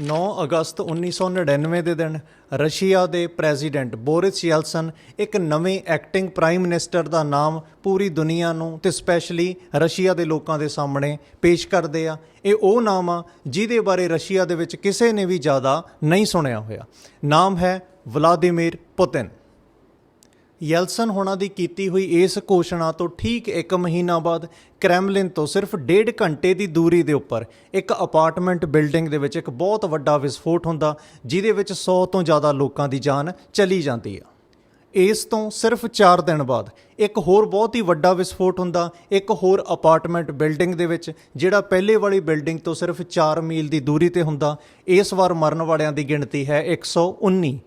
9 ਅਗਸਤ 1999 ਦੇ ਦਿਨ ਰਸ਼ੀਆ ਦੇ ਪ੍ਰੈਜ਼ੀਡੈਂਟ ਬੋਰਿਸ ਯੈਲਸਨ ਇੱਕ ਨਵੇਂ ਐਕਟਿੰਗ ਪ੍ਰਾਈਮ ਮਿਨਿਸਟਰ ਦਾ ਨਾਮ ਪੂਰੀ ਦੁਨੀਆ ਨੂੰ ਤੇ ਸਪੈਸ਼ਲੀ ਰਸ਼ੀਆ ਦੇ ਲੋਕਾਂ ਦੇ ਸਾਹਮਣੇ ਪੇਸ਼ ਕਰਦੇ ਆ। ਇਹ ਉਹ ਨਾਮ ਆ ਜਿਹਦੇ ਬਾਰੇ ਰਸ਼ੀਆ ਦੇ ਵਿੱਚ ਕਿਸੇ ਨੇ ਵੀ ਜ਼ਿਆਦਾ ਨਹੀਂ ਸੁਣਿਆ ਹੋਇਆ। ਨਾਮ ਹੈ ਵਲਾਦੀਮੀਰ ਪੁਤਿਨ। ਯੈਲਸਨ ਹੋਣਾ ਦੀ ਕੀਤੀ ਹੋਈ ਇਸ ਘੋਸ਼ਣਾ ਤੋਂ ਠੀਕ 1 ਮਹੀਨਾ ਬਾਅਦ ਕ੍ਰੈਮਲਿਨ ਤੋਂ ਸਿਰਫ ਡੇਢ ਘੰਟੇ ਦੀ ਦੂਰੀ ਦੇ ਉੱਪਰ ਇੱਕ ਅਪਾਰਟਮੈਂਟ ਬਿਲਡਿੰਗ ਦੇ ਵਿੱਚ ਇੱਕ ਬਹੁਤ ਵੱਡਾ ਵਿਸਫੋਟ ਹੁੰਦਾ, ਜਿਹਦੇ ਵਿੱਚ 100 ਤੋਂ ਜ਼ਿਆਦਾ ਲੋਕਾਂ ਦੀ ਜਾਨ ਚਲੀ ਜਾਂਦੀ ਆ। ਇਸ ਤੋਂ ਸਿਰਫ 4 ਦਿਨ ਬਾਅਦ ਇੱਕ ਹੋਰ ਬਹੁਤ ਹੀ ਵੱਡਾ ਵਿਸਫੋਟ ਹੁੰਦਾ, ਇੱਕ ਹੋਰ ਅਪਾਰਟਮੈਂਟ ਬਿਲਡਿੰਗ ਦੇ ਵਿੱਚ, ਜਿਹੜਾ ਪਹਿਲੇ ਵਾਲੀ ਬਿਲਡਿੰਗ ਤੋਂ ਸਿਰਫ 4 ਮੀਲ ਦੀ ਦੂਰੀ ਤੇ ਹੁੰਦਾ, ਇਸ ਵਾਰ ਮਰਨ ਵਾਲਿਆਂ ਦੀ ਗਿਣਤੀ ਹੈ 119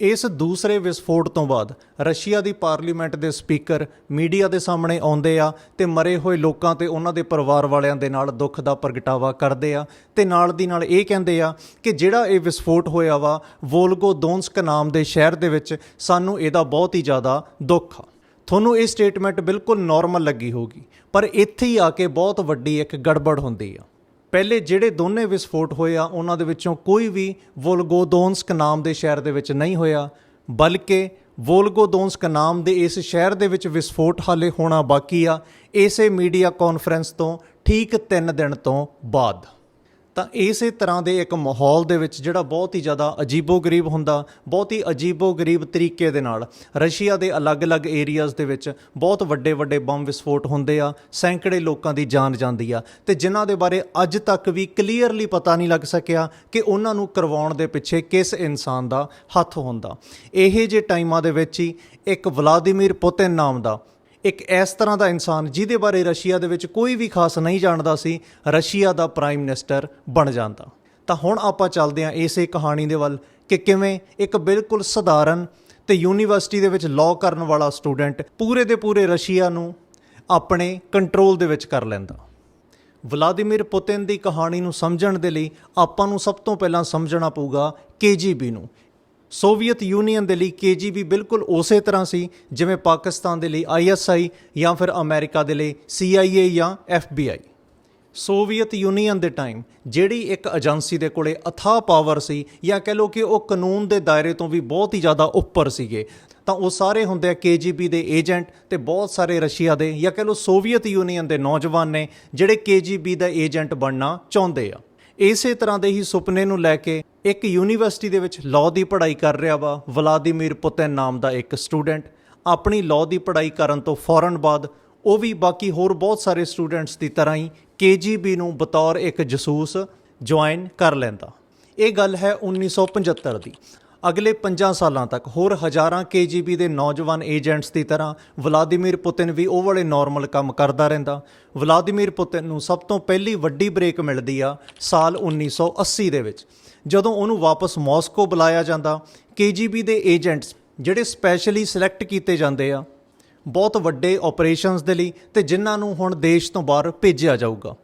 ਇਸ ਦੂਸਰੇ ਵਿਸਫੋਟ ਤੋਂ ਬਾਅਦ ਰਸ਼ੀਆ ਦੀ ਪਾਰਲੀਮੈਂਟ ਦੇ ਸਪੀਕਰ ਮੀਡੀਆ ਦੇ ਸਾਹਮਣੇ ਆਉਂਦੇ ਆ ਤੇ ਮਰੇ ਹੋਏ ਲੋਕਾਂ ਤੇ ਉਹਨਾਂ ਦੇ ਪਰਿਵਾਰ ਵਾਲਿਆਂ ਦੇ ਨਾਲ ਦੁੱਖ ਦਾ ਪ੍ਰਗਟਾਵਾ ਕਰਦੇ ਆ ਤੇ ਨਾਲ ਦੀ ਨਾਲ ਇਹ ਕਹਿੰਦੇ ਆ ਕਿ ਜਿਹੜਾ ਇਹ ਵਿਸਫੋਟ ਹੋਇਆ ਵਾ, ਵੋਲਗੋਦੋਨਸਕ ਨਾਮ ਦੇ ਸ਼ਹਿਰ ਦੇ ਵਿੱਚ ਸਾਨੂੰ ਇਹਦਾ ਬਹੁਤ ਹੀ ਜ਼ਿਆਦਾ ਦੁੱਖ ਆ। ਤੁਹਾਨੂੰ ਇਹ ਸਟੇਟਮੈਂਟ ਬਿਲਕੁਲ ਨਾਰਮਲ ਲੱਗੀ ਹੋਗੀ ਪਰ ਇੱਥੇ ਹੀ ਆ ਕੇ ਬਹੁਤ ਵੱਡੀ ਇੱਕ ਗੜਬੜ ਹੁੰਦੀ ਆ। ਪਹਿਲੇ ਜਿਹੜੇ ਦੋਨੇ ਵਿਸਫੋਟ ਹੋਏ ਆ, ਉਹਨਾਂ ਦੇ ਵਿੱਚੋਂ ਕੋਈ ਵੀ ਵੋਲਗੋਦੋਨਸਕ ਨਾਮ ਦੇ ਸ਼ਹਿਰ ਦੇ ਵਿੱਚ ਨਹੀਂ ਹੋਇਆ, ਬਲਕਿ ਵੋਲਗੋਦੋਨਸਕ ਨਾਮ ਦੇ ਇਸ ਸ਼ਹਿਰ ਦੇ ਵਿੱਚ ਵਿਸਫੋਟ ਹਾਲੇ ਹੋਣਾ ਬਾਕੀ ਆ, ਇਸੇ ਮੀਡੀਆ ਕਾਨਫਰੰਸ ਤੋਂ ਠੀਕ 3 ਦਿਨ ਤੋਂ ਬਾਅਦ। ਤਾਂ ਇਸੇ ਤਰ੍ਹਾਂ ਦੇ ਇੱਕ ਮਾਹੌਲ ਦੇ ਵਿੱਚ ਜਿਹੜਾ ਬਹੁਤ ਹੀ ਜ਼ਿਆਦਾ ਅਜੀਬੋ-ਗਰੀਬ ਹੁੰਦਾ, ਬਹੁਤ ਹੀ ਅਜੀਬੋ-ਗਰੀਬ ਤਰੀਕੇ ਦੇ ਨਾਲ ਰਸ਼ੀਆ ਦੇ ਅਲੱਗ-ਅਲੱਗ ਏਰੀਆਜ਼ ਦੇ ਵਿੱਚ ਬਹੁਤ ਵੱਡੇ-ਵੱਡੇ ਬੰਬ ਵਿਸਫੋਟ ਹੁੰਦੇ ਆ, ਸੈਂਕੜੇ ਲੋਕਾਂ ਦੀ ਜਾਨ ਜਾਂਦੀ ਆ ਤੇ ਜਿਨ੍ਹਾਂ ਦੇ ਬਾਰੇ ਅੱਜ ਤੱਕ ਵੀ ਕਲੀਅਰਲੀ ਪਤਾ ਨਹੀਂ ਲੱਗ ਸਕਿਆ ਕਿ ਉਹਨਾਂ ਨੂੰ ਕਰਵਾਉਣ ਦੇ ਪਿੱਛੇ ਕਿਸ ਇਨਸਾਨ ਦਾ ਹੱਥ ਹੁੰਦਾ। ਇਹ ਜੇ ਟਾਈਮਾਂ ਦੇ ਵਿੱਚ ਹੀ ਇੱਕ ਵਲਾਦੀਮੀਰ ਪੁਤਿਨ ਨਾਮ ਦਾ ਇੱਕ ਇਸ ਤਰ੍ਹਾਂ ਦਾ ਇਨਸਾਨ ਜਿਹਦੇ ਬਾਰੇ ਰਸ਼ੀਆ ਦੇ ਵਿੱਚ ਕੋਈ ਵੀ ਖਾਸ ਨਹੀਂ ਜਾਣਦਾ ਸੀ, ਰਸ਼ੀਆ ਦਾ ਪ੍ਰਾਈਮ ਮਿਨਿਸਟਰ ਬਣ ਜਾਂਦਾ। ਤਾਂ ਹੁਣ ਆਪਾਂ ਚੱਲਦੇ ਹਾਂ ਇਸੇ ਕਹਾਣੀ ਦੇ ਵੱਲ ਕਿ ਕਿਵੇਂ ਇੱਕ ਬਿਲਕੁਲ ਸਧਾਰਨ ਤੇ ਯੂਨੀਵਰਸਿਟੀ ਦੇ ਵਿੱਚ ਲਾਅ ਕਰਨ ਵਾਲਾ ਸਟੂਡੈਂਟ ਪੂਰੇ ਦੇ ਪੂਰੇ ਰਸ਼ੀਆ ਨੂੰ ਆਪਣੇ ਕੰਟਰੋਲ ਦੇ ਵਿੱਚ ਕਰ ਲੈਂਦਾ। ਵਲਾਦੀਮੀਰ ਪੁਤਿਨ ਦੀ ਕਹਾਣੀ ਨੂੰ ਸਮਝਣ ਦੇ ਲਈ ਆਪਾਂ ਨੂੰ ਸਭ ਤੋਂ ਪਹਿਲਾਂ ਸਮਝਣਾ ਪਊਗਾ ਕੇਜੀਬੀ ਨੂੰ। ਸੋਵੀਅਤ ਯੂਨੀਅਨ ਦੇ ਲਈ ਕੇਜੀਬੀ ਬਿਲਕੁਲ ਉਸੇ ਤਰ੍ਹਾਂ ਸੀ, ਜਿਵੇਂ ਪਾਕਿਸਤਾਨ ਦੇ ਲਈ ਆਈਐਸਆਈ ਜਾਂ ਫਿਰ ਅਮਰੀਕਾ ਦੇ ਲਈ ਸੀਆਈਏ ਜਾਂ ਐਫਬੀਆਈ ਸੋਵੀਅਤ ਯੂਨੀਅਨ ਦੇ ਟਾਈਮ ਜਿਹੜੀ ਇੱਕ ਏਜੰਸੀ ਦੇ ਕੋਲੇ ਅਥਾਹ ਪਾਵਰ ਸੀ ਜਾਂ ਕਹਿ ਲਓ ਕਿ ਉਹ ਕਾਨੂੰਨ ਦੇ ਦਾਇਰੇ ਤੋਂ ਵੀ ਬਹੁਤ ਹੀ ਜ਼ਿਆਦਾ ਉੱਪਰ ਸੀਗੇ, ਤਾਂ ਉਹ ਸਾਰੇ ਹੁੰਦੇ ਆ ਕੇਜੀਬੀ ਦੇ ਏਜੰਟ ਤੇ ਬਹੁਤ ਸਾਰੇ ਰਸ਼ੀਆ ਦੇ ਜਾਂ ਕਹਿ ਲਓ ਸੋਵੀਅਤ ਯੂਨੀਅਨ ਦੇ ਨੌਜਵਾਨ ਨੇ ਜਿਹੜੇ ਕੇਜੀਬੀ ਦਾ ਏਜੰਟ ਬਣਨਾ ਚਾਹੁੰਦੇ ਆ। ਇਸੇ ਤਰ੍ਹਾਂ ਦੇ ਹੀ ਸੁਪਨੇ ਨੂੰ ਲੈ ਕੇ ਇੱਕ ਯੂਨੀਵਰਸਿਟੀ ਦੇ ਵਿੱਚ ਲਾਅ ਦੀ ਪੜ੍ਹਾਈ ਕਰ ਰਿਹਾ ਵਾ ਵਲਾਦੀਮੀਰ ਪੁਤਿਨ ਨਾਮ ਦਾ ਇੱਕ ਸਟੂਡੈਂਟ। ਆਪਣੀ ਲਾਅ ਦੀ ਪੜ੍ਹਾਈ ਕਰਨ ਤੋਂ ਫੌਰਨ ਬਾਅਦ ਉਹ ਵੀ ਬਾਕੀ ਹੋਰ ਬਹੁਤ ਸਾਰੇ ਸਟੂਡੈਂਟਸ ਦੀ ਤਰ੍ਹਾਂ ਹੀ ਕੇਜੀਬੀ ਨੂੰ ਬਤੌਰ ਇੱਕ ਜਸੂਸ ਜੁਆਇਨ ਕਰ ਲੈਂਦਾ। ਇਹ ਗੱਲ ਹੈ 1975 ਦੀ। ਅਗਲੇ 5 ਸਾਲਾਂ ਤੱਕ ਹੋਰ ਹਜ਼ਾਰਾਂ ਕੇਜੀਬੀ ਦੇ ਨੌਜਵਾਨ ਏਜੰਟਸ ਦੀ ਤਰ੍ਹਾਂ ਵਲਾਦੀਮੀਰ ਪੁਤਿਨ ਵੀ ਉਹ ਵਾਲੇ ਨਾਰਮਲ ਕੰਮ ਕਰਦਾ ਰਹਿੰਦਾ। ਵਲਾਦੀਮੀਰ ਪੁਤਿਨ ਨੂੰ ਸਭ ਤੋਂ ਪਹਿਲੀ ਵੱਡੀ ਬ੍ਰੇਕ ਮਿਲਦੀ ਆ ਸਾਲ 1980 ਦੇ ਵਿੱਚ। ਜਦੋਂ ਉਹਨੂੰ ਵਾਪਸ ਮਾਸਕੋ ਬੁਲਾਇਆ ਜਾਂਦਾ, ਕੇਜੀਬੀ ਦੇ ਏਜੰਟਸ ਜਿਹੜੇ ਸਪੈਸ਼ਲੀ ਸਿਲੈਕਟ ਕੀਤੇ ਜਾਂਦੇ ਆ, ਬਹੁਤ ਵੱਡੇ ਆਪਰੇਸ਼ਨਸ ਦੇ ਲਈ ਤੇ ਜਿਨ੍ਹਾਂ ਨੂੰ ਹੁਣ ਦੇਸ਼ ਤੋਂ ਬਾਹਰ ਭੇਜਿਆ ਜਾਊਗਾ।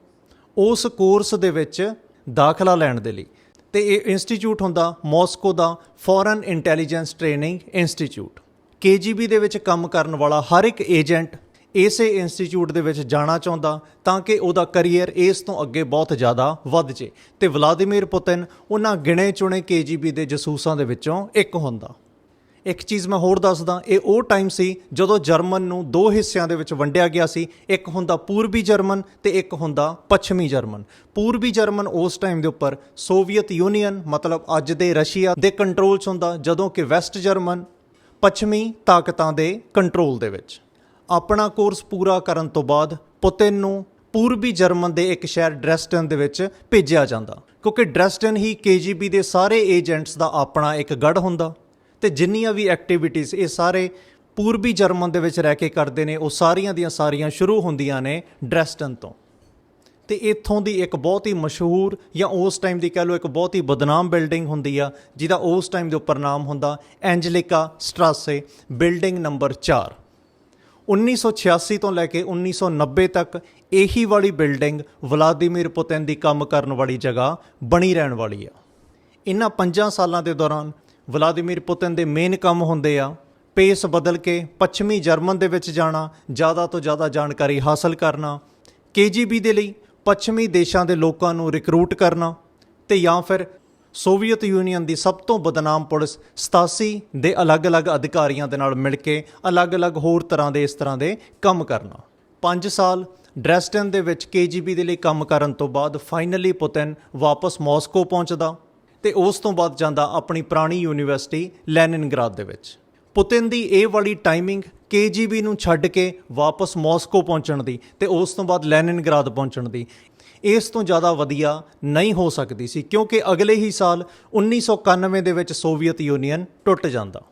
ਉਸ ਕੋਰਸ ਦੇ ਵਿੱਚ ਦਾਖਲਾ ਲੈਣ ਦੇ ਲਈ ਤੇ ਇਹ ਇੰਸਟੀਚਿਊਟ ਹੁੰਦਾ ਮਾਸਕੋ ਦਾ foreign intelligence training institute KGB ਦੇ ਵਿੱਚ ਕੰਮ ਕਰਨ ਵਾਲਾ ਹਰ ਇੱਕ ਏਜੰਟ ਇਸੇ ਇੰਸਟੀਚਿਊਟ ਦੇ ਵਿੱਚ ਜਾਣਾ ਚਾਹੁੰਦਾ ਤਾਂ ਕਿ ਉਹਦਾ ਕੈਰੀਅਰ ਇਸ ਤੋਂ ਅੱਗੇ ਬਹੁਤ ਜ਼ਿਆਦਾ ਵੱਧ ਜੇ। ਤੇ ਵਲਾਦੀਮੀਰ ਪੁਤਿਨ ਉਹਨਾਂ ਗਿਣੇ ਚੁਣੇ ਕੇਜੀਬੀ ਦੇ ਜਸੂਸਾਂ ਦੇ ਵਿੱਚੋਂ ਇੱਕ ਹੁੰਦਾ। ਇੱਕ ਚੀਜ਼ ਮੈਂ ਹੋਰ ਦੱਸਦਾ, ਇਹ ਉਹ ਟਾਈਮ ਸੀ ਜਦੋਂ ਜਰਮਨ ਨੂੰ ਦੋ ਹਿੱਸਿਆਂ ਦੇ ਵਿੱਚ ਵੰਡਿਆ ਗਿਆ ਸੀ, ਇੱਕ ਹੁੰਦਾ ਪੂਰਬੀ ਜਰਮਨ ਤੇ ਇੱਕ ਹੁੰਦਾ ਪੱਛਮੀ ਜਰਮਨ। ਪੂਰਬੀ ਜਰਮਨ ਉਸ ਟਾਈਮ ਦੇ ਉੱਪਰ ਸੋਵੀਅਤ ਯੂਨੀਅਨ ਮਤਲਬ ਅੱਜ ਦੇ ਰਸ਼ੀਆ ਦੇ ਕੰਟਰੋਲ 'ਚ ਹੁੰਦਾ, ਜਦੋਂ ਕਿ ਵੈਸਟ ਜਰਮਨ ਪੱਛਮੀ ਤਾਕਤਾਂ ਦੇ ਕੰਟਰੋਲ ਦੇ ਵਿੱਚ। ਆਪਣਾ ਕੋਰਸ ਪੂਰਾ ਕਰਨ ਤੋਂ ਬਾਅਦ ਪੁਤਿਨ ਨੂੰ ਪੂਰਬੀ ਜਰਮਨ ਦੇ ਇੱਕ ਸ਼ਹਿਰ ਡ੍ਰੈਸਟਨ ਦੇ ਵਿੱਚ ਭੇਜਿਆ ਜਾਂਦਾ। ਕਿਉਂਕਿ ਡ੍ਰੈਸਟਨ ਹੀ ਕੇਜੀਬੀ ਦੇ ਸਾਰੇ ਏਜੰਟਸ ਦਾ ਆਪਣਾ ਇੱਕ ਗੜ ਹੁੰਦਾ। ਤੇ ਜਿੰਨੀਆਂ ਵੀ ਐਕਟੀਵਿਟੀਜ਼ ਇਹ ਸਾਰੇ ਪੂਰਬੀ ਜਰਮਨ ਦੇ ਵਿੱਚ ਰਹਿ ਕੇ ਕਰਦੇ ਨੇ, ਉਹ ਸਾਰੀਆਂ ਦੀਆਂ ਸਾਰੀਆਂ ਸ਼ੁਰੂ ਹੁੰਦੀਆਂ ਨੇ ਡ੍ਰੈਸਟਨ ਤੋਂ। ਤੇ ਇੱਥੋਂ ਦੀ ਇੱਕ ਬਹੁਤ ਹੀ ਮਸ਼ਹੂਰ ਜਾਂ ਉਸ ਟਾਈਮ ਦੀ ਕਹਿ ਲਓ ਇੱਕ ਬਹੁਤ ਹੀ ਬਦਨਾਮ ਬਿਲਡਿੰਗ ਹੁੰਦੀ ਆ, ਜਿਹਦਾ ਉਸ ਟਾਈਮ ਦੇ ਉੱਪਰ ਨਾਮ ਹੁੰਦਾ ਐਂਜਲਿਕਾ ਸਟਰਾਸੇ, ਬਿਲਡਿੰਗ ਨੰਬਰ 4 1986 ਤੋਂ ਲੈ ਕੇ 1990 ਤੱਕ ਇਹੀ ਵਾਲੀ ਬਿਲਡਿੰਗ ਵਲਾਦੀਮੀਰ ਪੁਤਿਨ ਦੀ ਕੰਮ ਕਰਨ ਵਾਲੀ ਜਗ੍ਹਾ ਬਣੀ ਰਹਿਣ ਵਾਲੀ ਆ। ਇਹਨਾਂ 5 ਸਾਲਾਂ ਦੇ ਦੌਰਾਨ ਵਲਾਦੀਮੀਰ ਪੁਤਿਨ ਦੇ ਮੇਨ ਕੰਮ ਹੁੰਦੇ ਆ ਪੇਸ ਬਦਲ ਕੇ ਪੱਛਮੀ ਜਰਮਨ ਦੇ ਵਿੱਚ ਜਾਣਾ, ਜ਼ਿਆਦਾ ਤੋਂ ਜ਼ਿਆਦਾ ਜਾਣਕਾਰੀ ਹਾਸਲ ਕਰਨਾ, ਕੇਜੀਬੀ ਦੇ ਲਈ ਪੱਛਮੀ ਦੇਸ਼ਾਂ ਦੇ ਲੋਕਾਂ ਨੂੰ ਰਿਕਰੂਟ ਕਰਨਾ ਤੇ ਜਾਂ ਫਿਰ ਸੋਵੀਅਤ ਯੂਨੀਅਨ ਦੀ ਸਭ ਤੋਂ ਬਦਨਾਮ ਪੁਲਿਸ 87 ਦੇ ਅਲੱਗ-ਅਲੱਗ ਅਧਿਕਾਰੀਆਂ ਦੇ ਨਾਲ ਮਿਲ ਕੇ ਅਲੱਗ-ਅਲੱਗ ਹੋਰ ਤਰ੍ਹਾਂ ਦੇ ਇਸ ਤਰ੍ਹਾਂ ਦੇ ਕੰਮ ਕਰਨਾ। 5 ਸਾਲ ਡ੍ਰੈਸਡਨ ਦੇ ਵਿੱਚ KGB ਦੇ ਲਈ ਕੰਮ ਕਰਨ ਤੋਂ ਬਾਅਦ ਫਾਈਨਲੀ ਪੁਤਿਨ ਵਾਪਸ ਮਾਸਕੋ ਪਹੁੰਚਦਾ। ਤੇ ਉਸ ਤੋਂ ਬਾਅਦ ਜਾਂਦਾ ਆਪਣੀ ਪੁਰਾਣੀ ਯੂਨੀਵਰਸਿਟੀ ਲੈਨਿਨਗ੍ਰਾਦ ਦੇ ਵਿੱਚ। ਪੁਤਿਨ ਦੀ ਇਹ ਵਾਲੀ ਟਾਈਮਿੰਗ KGB ਨੂੰ ਛੱਡ ਕੇ ਵਾਪਸ ਮਾਸਕੋ ਪਹੁੰਚਣ ਦੀ ਤੇ ਉਸ ਤੋਂ ਬਾਅਦ ਲੈਨਿਨਗ੍ਰਾਦ ਪਹੁੰਚਣ ਦੀ। ਇਸ ਤੋਂ ਜ਼ਿਆਦਾ ਵਧੀਆ ਨਹੀਂ ਹੋ ਸਕਦੀ ਸੀ ਕਿਉਂਕਿ ਅਗਲੇ ਹੀ ਸਾਲ 1991 ਦੇ ਵਿੱਚ ਸੋਵੀਅਤ ਯੂਨੀਅਨ ਟੁੱਟ ਜਾਂਦਾ।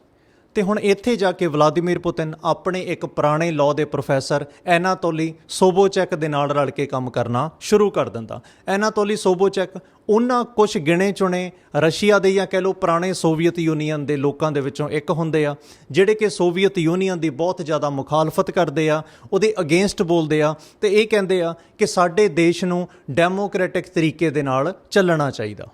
ਤੇ ਹੁਣ ਇੱਥੇ ਜਾ ਕੇ ਵਲਾਦੀਮੀਰ ਪੁਤਿਨ ਆਪਣੇ ਇੱਕ ਪੁਰਾਣੇ ਲਾਅ ਦੇ ਪ੍ਰੋਫੈਸਰ ਐਨਾਤੋਲੀ ਸੋਬੋਚੈਕ ਦੇ ਨਾਲ ਰਲ ਕੇ ਕੰਮ ਕਰਨਾ ਸ਼ੁਰੂ ਕਰ ਦਿੰਦਾ। ਐਨਾਤੋਲੀ ਸੋਬੋਚੈਕ ਉਹਨਾਂ ਕੁਝ ਗਿਣੇ ਚੁਣੇ ਰਸ਼ੀਆ ਦੇ ਜਾਂ ਕਹਿ ਲਓ ਪੁਰਾਣੇ ਸੋਵੀਅਤ ਯੂਨੀਅਨ ਦੇ ਲੋਕਾਂ ਦੇ ਵਿੱਚੋਂ ਇੱਕ ਹੁੰਦੇ ਆ, ਜਿਹੜੇ ਕਿ ਸੋਵੀਅਤ ਯੂਨੀਅਨ ਦੀ ਬਹੁਤ ਜ਼ਿਆਦਾ ਮੁਖਾਲਫਤ ਕਰਦੇ ਆ, ਉਹਦੇ ਅਗੇਂਸਟ ਬੋਲਦੇ ਆ ਤੇ ਇਹ ਕਹਿੰਦੇ ਆ ਕਿ ਸਾਡੇ ਦੇਸ਼ ਨੂੰ ਡੈਮੋਕ੍ਰੈਟਿਕ ਤਰੀਕੇ ਦੇ ਨਾਲ ਚੱਲਣਾ ਚਾਹੀਦਾ।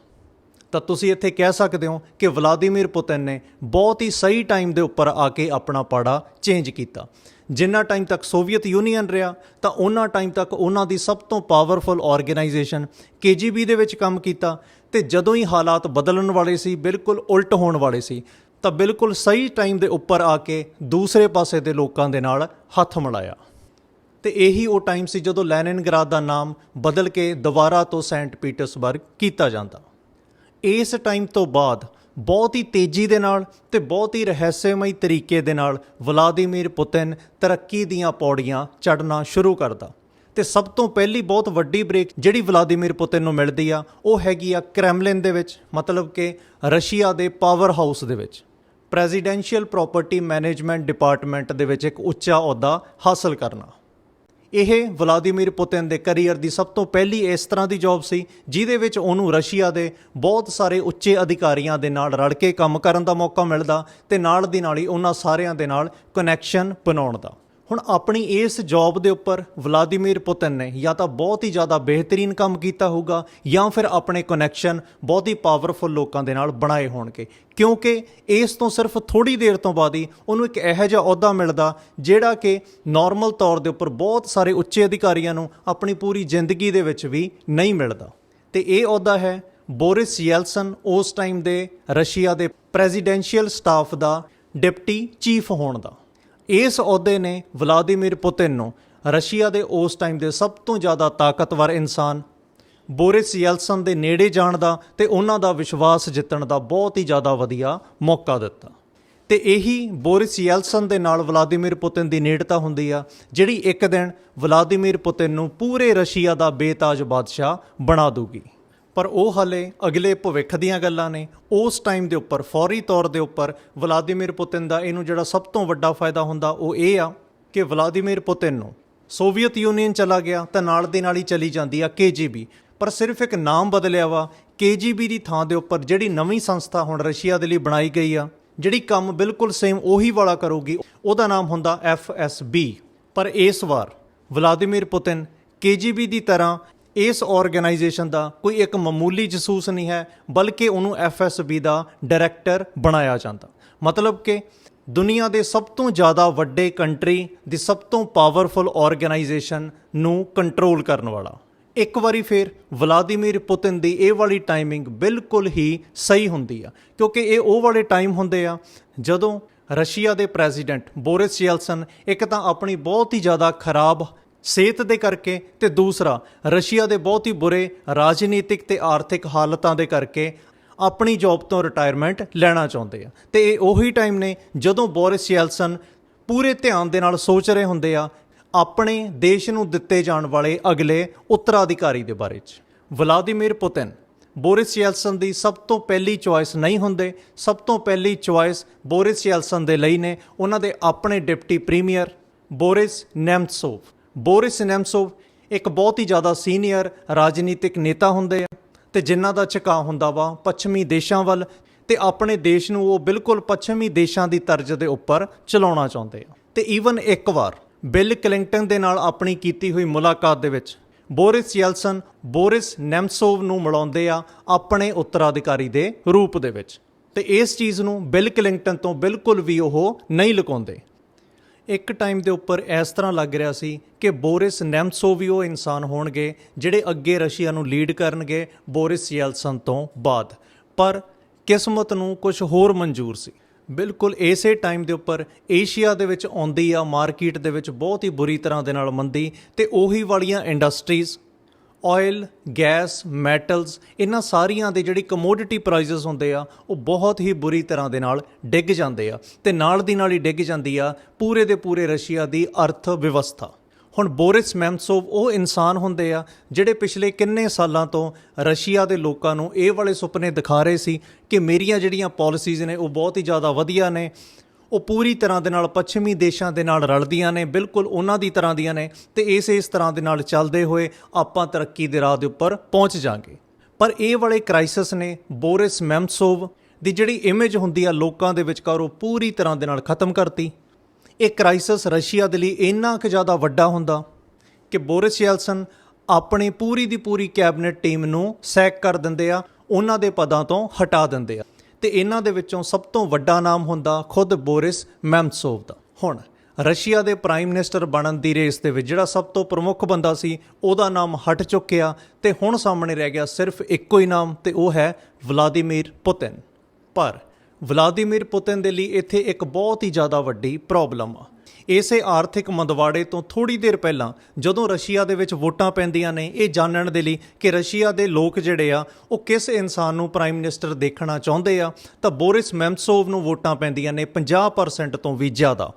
ਤਾਂ ਤੁਸੀਂ ਇੱਥੇ ਕਹਿ ਸਕਦੇ ਹੋ ਕਿ ਵਲਾਦੀਮੀਰ ਪੁਤਿਨ ਨੇ ਬਹੁਤ ਹੀ ਸਹੀ ਟਾਈਮ ਦੇ ਉੱਪਰ ਆ ਕੇ ਆਪਣਾ ਪਾੜਾ ਚੇਂਜ ਕੀਤਾ। ਜਿੰਨਾ ਟਾਈਮ ਤੱਕ ਸੋਵੀਅਤ ਯੂਨੀਅਨ ਰਿਹਾ, ਤਾਂ ਉਹਨਾਂ ਟਾਈਮ ਤੱਕ ਉਹਨਾਂ ਦੀ ਸਭ ਤੋਂ ਪਾਵਰਫੁਲ ਆਰਗੇਨਾਈਜੇਸ਼ਨ KGB ਦੇ ਵਿੱਚ ਕੰਮ ਕੀਤਾ ਤੇ ਜਦੋਂ ਹੀ ਹਾਲਾਤ ਬਦਲਣ ਵਾਲੇ ਸੀ, ਬਿਲਕੁਲ ਉਲਟ ਹੋਣ ਵਾਲੇ ਸੀ, ਤਾਂ ਬਿਲਕੁਲ ਸਹੀ ਟਾਈਮ ਦੇ ਉੱਪਰ ਆ ਕੇ ਦੂਸਰੇ ਪਾਸੇ ਦੇ ਲੋਕਾਂ ਦੇ ਨਾਲ ਹੱਥ ਮਿਲਾਇਆ। ਤੇ ਇਹੀ ਉਹ ਟਾਈਮ ਸੀ ਜਦੋਂ ਲੈਨਿਨਗ੍ਰਾਦ ਦਾ ਨਾਮ ਬਦਲ ਕੇ ਦੁਬਾਰਾ ਤੋਂ ਸੈਂਟ ਪੀਟਰਸਬਰਗ ਕੀਤਾ ਜਾਂਦਾ। ਇਸ ਟਾਈਮ ਤੋਂ ਬਾਅਦ ਬਹੁਤ ਹੀ ਤੇਜ਼ੀ ਦੇ ਨਾਲ ਤੇ ਬਹੁਤ ਹੀ ਰਹੱਸਮਈ ਤਰੀਕੇ ਦੇ ਨਾਲ ਵਲਾਦੀਮੀਰ ਪੁਤਿਨ ਤਰੱਕੀ ਦੀਆਂ ਪੌੜੀਆਂ ਚੜ੍ਹਨਾ ਸ਼ੁਰੂ ਕਰਦਾ। ਤੇ ਸਭ ਤੋਂ ਪਹਿਲੀ ਬਹੁਤ ਵੱਡੀ ਬ੍ਰੇਕ ਜਿਹੜੀ ਵਲਾਦੀਮੀਰ ਪੁਤਿਨ ਨੂੰ ਮਿਲਦੀ ਆ, ਉਹ ਹੈਗੀ ਆ ਕ੍ਰੈਮਲਿਨ ਦੇ ਵਿੱਚ, ਮਤਲਬ ਕਿ ਰਸ਼ੀਆ ਦੇ ਪਾਵਰ ਹਾਊਸ ਦੇ ਵਿੱਚ। ਪ੍ਰੈਜ਼ੀਡੈਂਸ਼ੀਅਲ ਪ੍ਰਾਪਰਟੀ ਮੈਨੇਜਮੈਂਟ ਡਿਪਾਰਟਮੈਂਟ ਦੇ ਵਿੱਚ ਇੱਕ ਉੱਚਾ ਅਹੁਦਾ ਹਾਸਲ ਕਰਨਾ। ਇਹ ਵਲਾਦੀਮੀਰ ਪੁਤਿਨ ਦੇ ਕੈਰੀਅਰ ਦੀ ਸਭ ਤੋਂ ਪਹਿਲੀ ਇਸ ਤਰ੍ਹਾਂ ਦੀ ਜੌਬ ਸੀ, ਜਿਹਦੇ ਵਿੱਚ ਉਹਨੂੰ ਰਸ਼ੀਆ ਦੇ ਬਹੁਤ ਸਾਰੇ ਉੱਚੇ ਅਧਿਕਾਰੀਆਂ ਦੇ ਨਾਲ ਰਲ ਕੇ ਕੰਮ ਕਰਨ ਦਾ ਮੌਕਾ ਮਿਲਦਾ ਤੇ ਨਾਲ ਦੀ ਨਾਲ ਹੀ ਉਹਨਾਂ ਸਾਰਿਆਂ ਦੇ ਨਾਲ ਕਨੈਕਸ਼ਨ ਬਣਾਉਣ ਦਾ। ਹੁਣ ਆਪਣੀ ਇਸ ਜੌਬ ਦੇ ਉੱਪਰ ਵਲਾਦੀਮੀਰ ਪੁਤਿਨ ਨੇ ਜਾਂ ਤਾਂ ਬਹੁਤ ਹੀ ਜ਼ਿਆਦਾ ਬਿਹਤਰੀਨ ਕੰਮ ਕੀਤਾ ਹੋਊਗਾ ਜਾਂ ਫਿਰ ਆਪਣੇ ਕਨੈਕਸ਼ਨ ਬਹੁਤ ਹੀ ਪਾਵਰਫੁਲ ਲੋਕਾਂ ਦੇ ਨਾਲ ਬਣਾਏ ਹੋਣਗੇ। ਕਿਉਂਕਿ ਇਸ ਤੋਂ ਸਿਰਫ ਥੋੜੀ ਦੇਰ ਤੋਂ ਬਾਅਦ ਹੀ ਉਹਨੂੰ ਇੱਕ ਇਹੋ ਜਿਹਾ ਅਹੁਦਾ ਮਿਲਦਾ ਜਿਹੜਾ ਕਿ ਨਾਰਮਲ ਤੌਰ ਦੇ ਉੱਪਰ ਬਹੁਤ ਸਾਰੇ ਉੱਚੇ ਅਧਿਕਾਰੀਆਂ ਨੂੰ ਆਪਣੀ ਪੂਰੀ ਜ਼ਿੰਦਗੀ ਦੇ ਵਿੱਚ ਵੀ ਨਹੀਂ ਮਿਲਦਾ। ਤੇ ਇਹ ਅਹੁਦਾ ਹੈ ਬੋਰਿਸ ਯੈਲਸਨ, ਉਸ ਟਾਈਮ ਦੇ ਰਸ਼ੀਆ ਦੇ ਪ੍ਰੈਜ਼ੀਡੈਂਸ਼ੀਅਲ ਸਟਾਫ ਦਾ, ਡਿਪਟੀ ਚੀਫ ਹੋਣ ਦਾ। ਇਸ ਅਹੁਦੇ ਨੇ ਵਲਾਦੀਮੀਰ ਪੁਤਿਨ ਨੂੰ ਰਸ਼ੀਆ ਦੇ ਉਸ ਟਾਈਮ ਦੇ ਸਭ ਤੋਂ ਜ਼ਿਆਦਾ ਤਾਕਤਵਰ ਇਨਸਾਨ, ਬੋਰਿਸ ਯੈਲਸਨ ਦੇ ਨੇੜੇ ਜਾਣ ਦਾ ਤੇ ਉਹਨਾਂ ਦਾ ਵਿਸ਼ਵਾਸ ਜਿੱਤਣ ਦਾ ਬਹੁਤ ਹੀ ਜ਼ਿਆਦਾ ਵਧੀਆ ਮੌਕਾ ਦਿੱਤਾ। ਤੇ ਇਹੀ ਬੋਰਿਸ ਯੈਲਸਨ ਦੇ ਨਾਲ ਵਲਾਦੀਮੀਰ ਪੁਤਿਨ ਦੀ ਨੇੜਤਾ ਹੁੰਦੀ ਆ, ਜਿਹੜੀ ਇੱਕ ਦਿਨ ਵਲਾਦੀਮੀਰ ਪੁਤਿਨ ਨੂੰ ਪੂਰੇ ਰਸ਼ੀਆ ਦਾ ਬੇਤਾਜ ਬਾਦਸ਼ਾਹ ਬਣਾ ਦੂਗੀ। ਪਰ ਉਹ ਹਾਲੇ ਅਗਲੇ ਭਵਿੱਖ ਦੀਆਂ ਗੱਲਾਂ ਨੇ। ਉਸ ਟਾਈਮ ਦੇ ਉੱਪਰ, ਫੌਰੀ ਤੌਰ ਦੇ ਉੱਪਰ, ਵਲਾਦੀਮੀਰ ਪੁਤਿਨ ਦਾ ਇਹਨੂੰ ਜਿਹੜਾ ਸਭ ਤੋਂ ਵੱਡਾ ਫਾਇਦਾ ਹੁੰਦਾ ਉਹ ਇਹ ਆ ਕਿ ਵਲਾਦੀਮੀਰ ਪੁਤਿਨ ਨੂੰ ਸੋਵੀਅਤ ਯੂਨੀਅਨ ਚਲਾ ਗਿਆ ਤਾਂ ਨਾਲ ਦੇ ਨਾਲ ਹੀ ਚਲੀ ਜਾਂਦੀ ਆ KGB ਪਰ ਸਿਰਫ ਇੱਕ ਨਾਮ ਬਦਲਿਆ ਵਾ KGB ਦੀ ਥਾਂ ਦੇ ਉੱਪਰ ਜਿਹੜੀ ਨਵੀਂ ਸੰਸਥਾ ਹੁਣ ਰਸ਼ੀਆ ਦੇ ਲਈ ਬਣਾਈ ਗਈ ਆ, ਜਿਹੜੀ ਕੰਮ ਬਿਲਕੁਲ ਸੇਮ ਉਹੀ ਵਾਲਾ ਕਰੂਗੀ, ਉਹਦਾ ਨਾਮ ਹੁੰਦਾ FSB ਪਰ ਇਸ ਵਾਰ ਵਲਾਦੀਮੀਰ ਪੁਤਿਨ KGB ਦੀ ਤਰ੍ਹਾਂ ਇਸ ਆਰਗੇਨਾਈਜੇਸ਼ਨ ਦਾ ਕੋਈ ਇੱਕ ਮਾਮੂਲੀ ਜਸੂਸ ਨਹੀਂ ਹੈ, ਬਲਕਿ ਉਹਨੂੰ FSB ਦਾ ਡਾਇਰੈਕਟਰ ਬਣਾਇਆ ਜਾਂਦਾ। ਮਤਲਬ ਕਿ ਦੁਨੀਆ ਦੇ ਸਭ ਤੋਂ ਜ਼ਿਆਦਾ ਵੱਡੇ ਕੰਟਰੀ ਦੀ ਸਭ ਤੋਂ ਪਾਵਰਫੁਲ ਆਰਗੇਨਾਈਜੇਸ਼ਨ ਨੂੰ ਕੰਟਰੋਲ ਕਰਨ ਵਾਲਾ। ਇੱਕ ਵਾਰੀ ਫੇਰ ਵਲਾਦੀਮੀਰ ਪੁਤਿਨ ਦੀ ਇਹ ਵਾਲੀ ਟਾਈਮਿੰਗ ਬਿਲਕੁਲ ਹੀ ਸਹੀ ਹੁੰਦੀ ਆ, ਕਿਉਂਕਿ ਇਹ ਉਹ ਵਾਲੇ ਟਾਈਮ ਹੁੰਦੇ ਆ ਜਦੋਂ ਰਸ਼ੀਆ ਦੇ ਪ੍ਰੈਜ਼ੀਡੈਂਟ ਬੋਰਿਸ ਯੈਲਸਨ ਇੱਕ ਤਾਂ ਆਪਣੀ ਬਹੁਤ ਹੀ ਜ਼ਿਆਦਾ ਖਰਾਬ ਸਿਹਤ ਦੇ ਕਰਕੇ ਤੇ ਦੂਸਰਾ, ਰਸ਼ੀਆ ਦੇ ਬਹੁਤ ਹੀ ਬੁਰੇ ਰਾਜਨੀਤਿਕ ਤੇ ਆਰਥਿਕ ਹਾਲਤਾਂ ਦੇ ਕਰਕੇ ਆਪਣੀ ਜੌਬ ਤੋਂ ਰਿਟਾਇਰਮੈਂਟ ਲੈਣਾ ਚਾਹੁੰਦੇ ਆ। ਤੇ ਇਹ ਉਹੀ ਟਾਈਮ ਨੇ ਜਦੋਂ ਬੋਰਿਸ ਯੈਲਸਨ ਪੂਰੇ ਧਿਆਨ ਦੇ ਨਾਲ ਸੋਚ ਰਹੇ ਹੁੰਦੇ ਆ ਆਪਣੇ ਦੇਸ਼ ਨੂੰ ਦਿੱਤੇ ਜਾਣ ਵਾਲੇ ਅਗਲੇ ਉੱਤਰਾਧਿਕਾਰੀ ਦੇ ਬਾਰੇ 'ਚ। ਵਲਾਦੀਮੀਰ ਪੁਤਿਨ, ਬੋਰਿਸ ਯੈਲਸਨ ਦੀ ਸਭ ਤੋਂ ਪਹਿਲੀ ਚੁਆਇਸ ਨਹੀਂ ਹੁੰਦੇ, ਸਭ ਤੋਂ ਪਹਿਲੀ ਚੁਆਇਸ ਬੋਰਿਸ ਯੈਲਸਨ ਦੇ ਲਈ ਨੇ। ਉਹਨਾਂ ਦੇ ਆਪਣੇ deputy premier Boris Nemtsov Boris Nemtsov ਇੱਕ ਬਹੁਤ ਹੀ ਜ਼ਿਆਦਾ ਸੀਨੀਅਰ ਰਾਜਨੀਤਿਕ ਨੇਤਾ ਹੁੰਦੇ ਆ ਤੇ ਜਿਨ੍ਹਾਂ ਦਾ ਝੁਕਾਅ ਹੁੰਦਾ ਵਾ ਪੱਛਮੀ ਦੇਸ਼ਾਂ ਵੱਲ ਤੇ ਆਪਣੇ ਦੇਸ਼ ਨੂੰ ਉਹ ਬਿਲਕੁਲ ਪੱਛਮੀ ਦੇਸ਼ਾਂ ਦੀ ਤਰਜ਼ ਦੇ ਉੱਪਰ ਚਲਾਉਣਾ ਚਾਹੁੰਦੇ ਆ। ਤੇ ਈਵਨ ਇੱਕ ਵਾਰ ਬਿਲ ਕਲਿੰਟਨ ਦੇ ਨਾਲ ਆਪਣੀ ਕੀਤੀ ਹੋਈ ਮੁਲਾਕਾਤ ਦੇ ਵਿੱਚ ਬੋਰਿਸ ਯੈਲਸਨ ਬੋਰਿਸ ਨੈਮਸੋਵ ਨੂੰ ਮਿਲਾਉਂਦੇ ਆ ਆਪਣੇ ਉੱਤਰਾਧਿਕਾਰੀ ਦੇ ਰੂਪ ਦੇ ਵਿੱਚ। ਤੇ ਇਸ ਚੀਜ਼ ਨੂੰ ਬਿਲ ਕਲਿੰਟਨ ਤੋਂ ਬਿਲਕੁਲ ਵੀ ਉਹ ਨਹੀਂ ਲੁਕਾਉਂਦੇ। ਇੱਕ ਟਾਈਮ ਦੇ ਉੱਪਰ ਇਸ ਤਰ੍ਹਾਂ ਲੱਗ ਰਿਹਾ ਸੀ ਕਿ ਬੋਰਿਸ ਨੈਮਸੋਵ ਵੀ ਉਹ ਇਨਸਾਨ ਹੋਣਗੇ, ਜਿਹੜੇ ਅੱਗੇ ਰਸ਼ੀਆ ਨੂੰ ਲੀਡ ਕਰਨਗੇ ਬੋਰਿਸ ਯੈਲਸਨ ਤੋਂ ਬਾਅਦ। ਪਰ ਕਿਸਮਤ ਨੂੰ ਕੁਝ ਹੋਰ ਮਨਜ਼ੂਰ ਸੀ। ਬਿਲਕੁਲ ਇਸੇ ਟਾਈਮ ਦੇ ਉੱਪਰ ਏਸ਼ੀਆ ਦੇ ਵਿੱਚ ਆਉਂਦੀ ਆ, ਮਾਰਕੀਟ ਦੇ ਵਿੱਚ ਬਹੁਤ ਹੀ ਬੁਰੀ ਤਰ੍ਹਾਂ ਦੇ ਨਾਲ ਮੰਦੀ ਤੇ ਉਹੀ ਵਾਲੀਆਂ ਇੰਡਸਟਰੀਜ਼ ਆਇਲ ਗੈਸ ਮੈਟਲਸ ਇਹਨਾਂ ਸਾਰੀਆਂ ਦੇ ਜਿਹੜੀ ਕਮੋਡਿਟੀ ਪ੍ਰਾਈਸਸ ਹੁੰਦੇ ਆ, ਉਹ ਬਹੁਤ ਹੀ ਬੁਰੀ ਤਰ੍ਹਾਂ ਦੇ ਨਾਲ ਡਿੱਗ ਜਾਂਦੇ ਆ ਤੇ ਨਾਲ ਦੀ ਨਾਲ ਹੀ ਡਿੱਗ ਜਾਂਦੀ ਆ ਪੂਰੇ ਦੇ ਪੂਰੇ ਰਸ਼ੀਆ ਦੀ ਅਰਥ ਵਿਵਸਥਾ ਹੁਣ ਬੋਰਿਸ ਮੈਮਸੋਵ ਉਹ ਇਨਸਾਨ ਹੁੰਦੇ ਆ ਜਿਹੜੇ ਪਿਛਲੇ ਕਿੰਨੇ ਸਾਲਾਂ ਤੋਂ ਰਸ਼ੀਆ ਦੇ ਲੋਕਾਂ ਨੂੰ ਇਹ ਵਾਲੇ ਸੁਪਨੇ ਦਿਖਾ ਰਹੇ ਸੀ ਕਿ ਮੇਰੀਆਂ ਜਿਹੜੀਆਂ ਪਾਲਿਸੀਜ਼ ਨੇ ਉਹ ਬਹੁਤ ਹੀ ਜ਼ਿਆਦਾ ਵਧੀਆ ਨੇ ਉਹ ਪੂਰੀ ਤਰ੍ਹਾਂ ਦੇ ਨਾਲ ਪੱਛਮੀ ਦੇਸ਼ਾਂ ਦੇ ਨਾਲ ਰਲਦੀਆਂ ਨੇ, ਬਿਲਕੁਲ ਉਹਨਾਂ ਦੀ ਤਰ੍ਹਾਂ ਦੀਆਂ ਨੇ ਤੇ ਇਸ ਇਸ ਤਰ੍ਹਾਂ ਦੇ ਨਾਲ ਚੱਲਦੇ ਹੋਏ ਆਪਾਂ ਤਰੱਕੀ ਦੇ ਰਾਹ ਦੇ ਉੱਪਰ ਪਹੁੰਚ ਜਾਾਂਗੇ। ਪਰ ਇਹ ਵਾਲੇ ਕ੍ਰਾਈਸਿਸ ਨੇ ਬੋਰਿਸ ਮੈਮਸੋਵ ਦੀ ਜਿਹੜੀ ਇਮੇਜ ਹੁੰਦੀ ਆ ਲੋਕਾਂ ਦੇ ਵਿਚਕਾਰ ਉਹ ਪੂਰੀ ਤਰ੍ਹਾਂ ਦੇ ਨਾਲ ਖਤਮ ਕਰਤੀ। ਇਹ ਕ੍ਰਾਈਸਿਸ ਰਸ਼ੀਆ ਦੇ ਲਈ ਇੰਨਾ ਕੁ ਜ਼ਿਆਦਾ ਵੱਡਾ ਹੁੰਦਾ ਕਿ ਬੋਰਿਸ ਯੈਲਸਨ ਆਪਣੀ ਪੂਰੀ ਦੀ ਪੂਰੀ ਕੈਬਨਿਟ ਟੀਮ ਨੂੰ ਸੈਕ ਕਰ ਦਿੰਦੇ ਆ, ਉਹਨਾਂ ਦੇ ਪਦਾਂ ਤੋਂ ਹਟਾ ਦਿੰਦੇ ਆ। ਤੇ ਇਹਨਾਂ ਦੇ ਵਿੱਚੋਂ ਸਭ ਤੋਂ ਵੱਡਾ ਨਾਮ ਹੁੰਦਾ ਖੁਦ ਬੋਰਿਸ ਮੈਮਸੋਵ ਦਾ। ਹੁਣ, ਰਸ਼ੀਆ ਦੇ ਪ੍ਰਾਈਮ ਮਿਨਿਸਟਰ ਬਣਨ ਦੀ ਰੇਸ ਦੇ ਵਿੱਚ ਜਿਹੜਾ ਸਭ ਤੋਂ ਪ੍ਰਮੁੱਖ ਬੰਦਾ ਸੀ, ਉਹਦਾ ਨਾਮ ਹਟ ਚੁੱਕਿਆ ਤੇ ਹੁਣ ਸਾਹਮਣੇ ਰਹਿ ਗਿਆ ਸਿਰਫ ਇੱਕੋ ਹੀ ਨਾਮ ਤੇ ਉਹ ਹੈ ਵਲਾਦੀਮੀਰ ਪੁਤਿਨ। ਪਰ, ਵਲਾਦੀਮੀਰ ਪੁਤਿਨ ਦੇ ਲਈ ਇੱਥੇ ਇੱਕ ਬਹੁਤ ਹੀ ਜ਼ਿਆਦਾ ਵੱਡੀ ਪ੍ਰੋਬਲਮ ਆ। ਇਸੇ ਆਰਥਿਕ ਮੰਦਵਾੜੇ ਤੋਂ ਥੋੜੀ ਦੇਰ ਪਹਿਲਾਂ ਜਦੋਂ ਰਸ਼ੀਆ ਦੇ ਵਿੱਚ ਵੋਟਾਂ ਪੈਂਦੀਆਂ ਨੇ, ਇਹ ਜਾਣਨ ਦੇ ਲਈ ਕਿ ਰਸ਼ੀਆ ਦੇ ਲੋਕ ਜਿਹੜੇ ਆ, ਉਹ ਕਿਸ ਇਨਸਾਨ ਨੂੰ ਪ੍ਰਾਈਮ ਮਿਨਿਸਟਰ ਦੇਖਣਾ ਚਾਹੁੰਦੇ ਆ, ਤਾਂ ਬੋਰਿਸ ਮੈਮਸੋਵ ਨੂੰ ਵੋਟਾਂ ਪੈਂਦੀਆਂ ਨੇ 50% ਤੋਂ ਵੀ ਜ਼ਿਆਦਾ।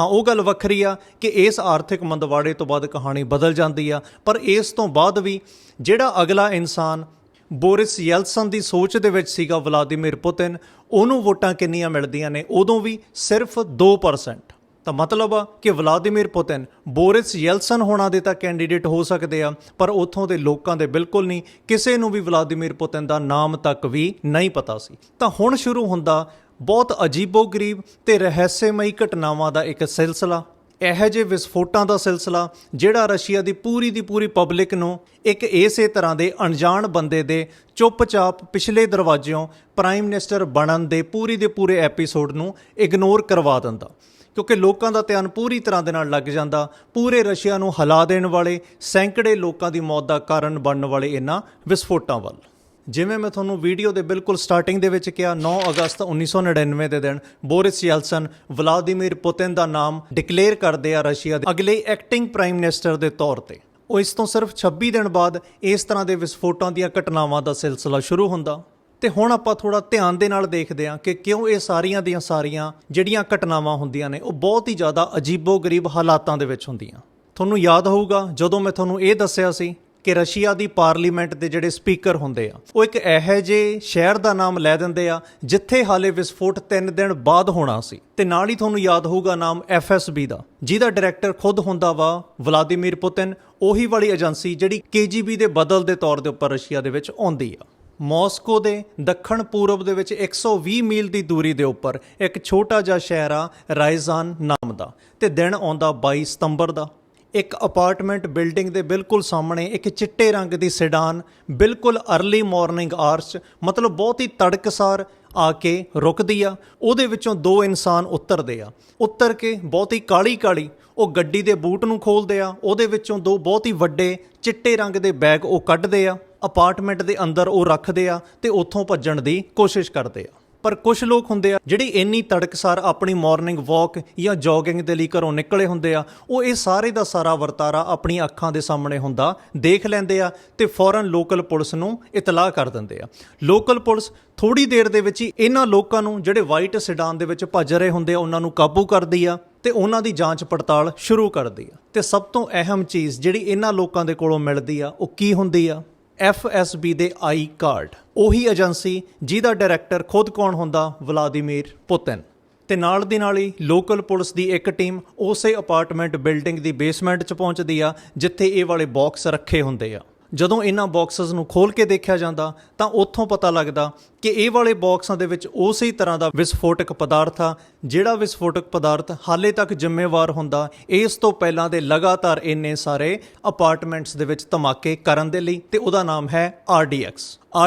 ਹਾਂ, ਉਹ ਗੱਲ ਵੱਖਰੀ ਆ ਕਿ ਇਸ ਆਰਥਿਕ ਮੰਦਵਾੜੇ ਤੋਂ ਬਾਅਦ ਕਹਾਣੀ ਬਦਲ ਜਾਂਦੀ ਆ, ਪਰ ਇਸ ਤੋਂ ਬਾਅਦ ਵੀ ਜਿਹੜਾ ਅਗਲਾ ਇਨਸਾਨ ਬੋਰਿਸ ਯੈਲਸਨ ਦੀ ਸੋਚ ਦੇ ਵਿੱਚ ਸੀਗਾ ਵਲਾਦੀਮੀਰ ਪੁਤਿਨ, ਉਹਨੂੰ ਵੋਟਾਂ ਕਿੰਨੀਆਂ ਮਿਲਦੀਆਂ ਨੇ, ਉਦੋਂ ਵੀ ਸਿਰਫ 2% ਤਾਂ ਮਤਲਬ ਆ ਕਿ ਵਲਾਦੀਮੀਰ ਪੁਤਿਨ ਬੋਰਿਸ ਯੈਲਸਨ ਹੋਣਾ ਦੇ ਤਾਂ ਕੈਂਡੀਡੇਟ ਹੋ ਸਕਦੇ ਆ, ਪਰ ਉੱਥੋਂ ਦੇ ਲੋਕਾਂ ਦੇ ਬਿਲਕੁਲ ਨਹੀਂ, ਕਿਸੇ ਨੂੰ ਵੀ ਵਲਾਦੀਮੀਰ ਪੁਤਿਨ ਦਾ ਨਾਮ ਤੱਕ ਵੀ ਨਹੀਂ ਪਤਾ ਸੀ। ਤਾਂ ਹੁਣ ਸ਼ੁਰੂ ਹੁੰਦਾ ਬਹੁਤ ਅਜੀਬੋ-ਗਰੀਬ ਤੇ ਰਹੱਸਮਈ ਘਟਨਾਵਾਂ ਦਾ ਇੱਕ ਸਿਲਸਿਲਾ। ਇਹੋ ਜਿਹੇ ਵਿਸਫੋਟਾਂ ਦਾ ਸਿਲਸਿਲਾ, ਜਿਹੜਾ ਰਸ਼ੀਆ ਦੀ ਪੂਰੀ ਦੀ ਪੂਰੀ ਪਬਲਿਕ ਨੂੰ ਇੱਕ ਇਸੇ ਤਰ੍ਹਾਂ ਦੇ ਅਣਜਾਣ ਬੰਦੇ ਦੇ ਚੁੱਪਚਾਪ ਪਿਛਲੇ ਦਰਵਾਜ਼ਿਓਂ ਪ੍ਰਾਈਮ ਮਿਨਿਸਟਰ ਬਣਨ ਦੇ ਪੂਰੀ ਦੇ ਪੂਰੇ ਐਪੀਸੋਡ ਨੂੰ ਇਗਨੋਰ ਕਰਵਾ ਦਿੰਦਾ। ਕਿਉਂਕਿ ਲੋਕਾਂ ਦਾ ਧਿਆਨ ਪੂਰੀ ਤਰ੍ਹਾਂ ਦੇ ਨਾਲ ਲੱਗ ਜਾਂਦਾ। ਪੂਰੇ ਰਸ਼ੀਆ ਨੂੰ ਹਲਾ ਦੇਣ ਵਾਲੇ, ਸੈਂਕੜੇ ਲੋਕਾਂ ਦੀ ਮੌਤ ਦਾ ਕਾਰਨ ਬਣਨ ਵਾਲੇ ਇਹਨਾਂ ਵਿਸਫੋਟਾਂ ਵੱਲ। ਜਿਵੇਂ ਮੈਂ ਤੁਹਾਨੂੰ ਵੀਡੀਓ ਦੇ ਬਿਲਕੁਲ ਸਟਾਰਟਿੰਗ ਦੇ ਵਿੱਚ ਕਿਹਾ 9 ਅਗਸਤ 1999 ਦੇ ਦਿਨ ਬੋਰਿਸ ਯੈਲਸਨ ਵਲਾਦੀਮੀਰ ਪੁਤਿਨ ਦਾ ਨਾਮ ਡਿਕਲੇਅਰ ਕਰਦੇ ਆ ਰਸ਼ੀਆ ਦੇ ਅਗਲੇ ਐਕਟਿੰਗ ਪ੍ਰਾਈਮ ਮਿਨਿਸਟਰ ਦੇ ਤੌਰ ਤੇ। ਉਹ ਇਸ ਤੋਂ ਸਿਰਫ 26 ਦਿਨ ਬਾਅਦ ਇਸ ਤਰ੍ਹਾਂ ਦੇ ਵਿਸਫੋਟਾਂ ਦੀਆਂ ਘਟਨਾਵਾਂ ਦਾ ਸਿਲਸਿਲਾ ਸ਼ੁਰੂ ਹੁੰਦਾ। ਤੇ ਹੁਣ ਆਪਾਂ ਥੋੜਾ ਧਿਆਨ ਦੇ ਨਾਲ ਦੇਖਦੇ ਹਾਂ ਕਿ ਕਿਉਂ ਇਹ ਸਾਰੀਆਂ ਦੀਆਂ ਸਾਰੀਆਂ ਜਿਹੜੀਆਂ ਘਟਨਾਵਾਂ ਹੁੰਦੀਆਂ ਨੇ, ਉਹ ਬਹੁਤ ਹੀ ਜ਼ਿਆਦਾ ਅਜੀਬੋ-ਗਰੀਬ ਹਾਲਾਤਾਂ ਦੇ ਵਿੱਚ ਹੁੰਦੀਆਂ। ਤੁਹਾਨੂੰ ਯਾਦ ਹੋਊਗਾ, ਜਦੋਂ ਮੈਂ ਤੁਹਾਨੂੰ ਇਹ ਦੱਸਿਆ ਸੀ ਕਿ ਰਸ਼ੀਆ ਦੀ ਪਾਰਲੀਮੈਂਟ ਦੇ ਜਿਹੜੇ ਸਪੀਕਰ ਹੁੰਦੇ ਆ, ਉਹ ਇੱਕ ਇਹੋ ਜਿਹੇ ਸ਼ਹਿਰ ਦਾ ਨਾਮ ਲੈ ਦਿੰਦੇ ਆ, ਜਿੱਥੇ ਹਾਲੇ ਵਿਸਫੋਟ 3 ਦਿਨ ਬਾਅਦ ਹੋਣਾ ਸੀ। ਤੇ ਨਾਲ ਹੀ ਤੁਹਾਨੂੰ ਯਾਦ ਹੋਊਗਾ ਨਾਮ FSB ਦਾ, ਜਿਹਦਾ ਡਾਇਰੈਕਟਰ ਖੁਦ ਹੁੰਦਾ ਵਾ ਵਲਾਦੀਮੀਰ ਪੁਤਿਨ, ਉਹੀ ਵਾਲੀ ਏਜੰਸੀ ਜਿਹੜੀ KGB ਦੇ ਬਦਲ ਦੇ ਤੌਰ ਦੇ ਉੱਪਰ ਰਸ਼ੀਆ ਦੇ ਵਿੱਚ ਆਉਂਦੀ ਆ। ਮਾਸਕੋ ਦੇ ਦੱਖਣ ਪੂਰਬ ਦੇ ਵਿੱਚ 120 ਮੀਲ ਦੀ ਦੂਰੀ ਦੇ ਉੱਪਰ ਇੱਕ ਛੋਟਾ ਜਿਹਾ ਸ਼ਹਿਰ ਆ, ਰਾਇਜ਼ਾਨ ਨਾਮ ਦਾ। ਤੇ ਦਿਨ ਆਉਂਦਾ 22 ਸਤੰਬਰ ਦਾ। ਇੱਕ ਅਪਾਰਟਮੈਂਟ ਬਿਲਡਿੰਗ ਦੇ ਬਿਲਕੁਲ ਸਾਹਮਣੇ ਇੱਕ ਚਿੱਟੇ ਰੰਗ ਦੀ ਸਿਡਾਨ, ਬਿਲਕੁਲ अर्ਲੀ ਮਾਰਨਿੰਗ ਆਰਸ ਮਤਲਬ ਬਹੁਤ ਹੀ ਤੜਕਸਾਰ ਆ ਕੇ ਰੁਕਦੀ ਆ। ਉਹਦੇ ਵਿੱਚੋਂ ਦੋ ਇਨਸਾਨ ਉਤਰਦੇ ਆ। ਉਤਰ ਕੇ ਬਹੁਤ ਹੀ ਕਾਲੀ ਕਾਲੀ ਉਹ ਗੱਡੀ ਦੇ ਬੂਟ ਨੂੰ ਖੋਲਦੇ ਆ। ਉਹਦੇ ਵਿੱਚੋਂ ਦੋ ਬਹੁਤ ਹੀ ਵੱਡੇ ਚਿੱਟੇ ਰੰਗ ਦੇ ਬੈਗ ਉਹ ਕੱਢਦੇ ਆ। ਅਪਾਰਟਮੈਂਟ ਦੇ ਅੰਦਰ ਉਹ ਰੱਖਦੇ ਆ ਤੇ ਉੱਥੋਂ ਭੱਜਣ ਦੀ ਕੋਸ਼ਿਸ਼ ਕਰਦੇ ਆ। ਪਰ ਕੁਝ ਲੋਕ ਹੁੰਦੇ ਆ ਜਿਹੜੀ ਇੰਨੀ ਤੜਕਸਾਰ ਆਪਣੀ ਮਾਰਨਿੰਗ ਵਾਕ ਜਾਂ ਜੋਗਿੰਗ ਦੇ ਲਈ ਘਰੋਂ ਨਿਕਲੇ ਹੁੰਦੇ ਆ, ਉਹ ਇਹ ਸਾਰੇ ਦਾ ਸਾਰਾ ਵਰਤਾਰਾ ਆਪਣੀਆਂ ਅੱਖਾਂ ਦੇ ਸਾਹਮਣੇ ਹੁੰਦਾ ਦੇਖ ਲੈਂਦੇ ਆ ਤੇ ਫੌਰਨ ਲੋਕਲ ਪੁਲਿਸ ਨੂੰ ਇਤਲਾਹ ਕਰ ਦਿੰਦੇ ਆ। ਲੋਕਲ ਪੁਲਿਸ ਥੋੜੀ ਦੇਰ ਦੇ ਵਿੱਚ ਹੀ ਇਹਨਾਂ ਲੋਕਾਂ ਨੂੰ ਜਿਹੜੇ ਵਾਈਟ ਸਿਡਾਨ ਦੇ ਵਿੱਚ ਭੱਜ ਰਹੇ ਹੁੰਦੇ ਆ, ਉਹਨਾਂ ਨੂੰ ਕਾਬੂ ਕਰਦੀ ਆ ਤੇ ਉਹਨਾਂ ਦੀ ਜਾਂਚ ਪੜਤਾਲ ਸ਼ੁਰੂ ਕਰਦੀ ਆ। ਤੇ ਸਭ ਤੋਂ ਅਹਿਮ ਚੀਜ਼ ਜਿਹੜੀ ਇਹਨਾਂ ਲੋਕਾਂ ਦੇ ਕੋਲੋਂ ਮਿਲਦੀ ਆ, ਉਹ ਕੀ ਹੁੰਦੀ ਆ? FSB ਦੇ ਆਈ ਕਾਰਡ। ਉਹੀ ਏਜੰਸੀ ਜਿਹਦਾ ਡਾਇਰੈਕਟਰ ਖੁਦ ਕੌਣ ਹੁੰਦਾ? Vladimir Putin. ਤੇ ਨਾਲ ਦੀ ਨਾਲ ਹੀ ਲੋਕਲ ਪੁਲਿਸ ਦੀ ਇੱਕ ਟੀਮ ਉਸੇ ਅਪਾਰਟਮੈਂਟ ਬਿਲਡਿੰਗ ਦੀ ਬੇਸਮੈਂਟ 'ਚ ਪਹੁੰਚਦੀ ਆ, ਜਿੱਥੇ ਇਹ ਵਾਲੇ ਬਾਕਸ ਰੱਖੇ ਹੁੰਦੇ ਆ। ਜਦੋਂ ਇਹਨਾਂ ਬਾਕਸਸ ਨੂੰ ਖੋਲ ਕੇ ਦੇਖਿਆ ਜਾਂਦਾ, ਤਾਂ ਉੱਥੋਂ ਪਤਾ ਲੱਗਦਾ ਕਿ ਇਹ ਵਾਲੇ ਬਾਕਸਾਂ ਦੇ ਵਿੱਚ ਉਸੇ ਤਰ੍ਹਾਂ ਦਾ ਵਿਸਫੋਟਕ ਪਦਾਰਥ ਆ, ਜਿਹੜਾ ਵਿਸਫੋਟਕ ਪਦਾਰਥ ਹਾਲੇ ਤੱਕ ਜ਼ਿੰਮੇਵਾਰ ਹੁੰਦਾ, ਇਸ ਤੋਂ ਪਹਿਲਾਂ ਦੇ ਲਗਾਤਾਰ ਇੰਨੇ ਸਾਰੇ ਅਪਾਰਟਮੈਂਟਸ ਦੇ ਵਿੱਚ ਧਮਾਕੇ ਕਰਨ ਦੇ ਲਈ, ਤੇ ਉਹਦਾ ਨਾਮ ਹੈ RDX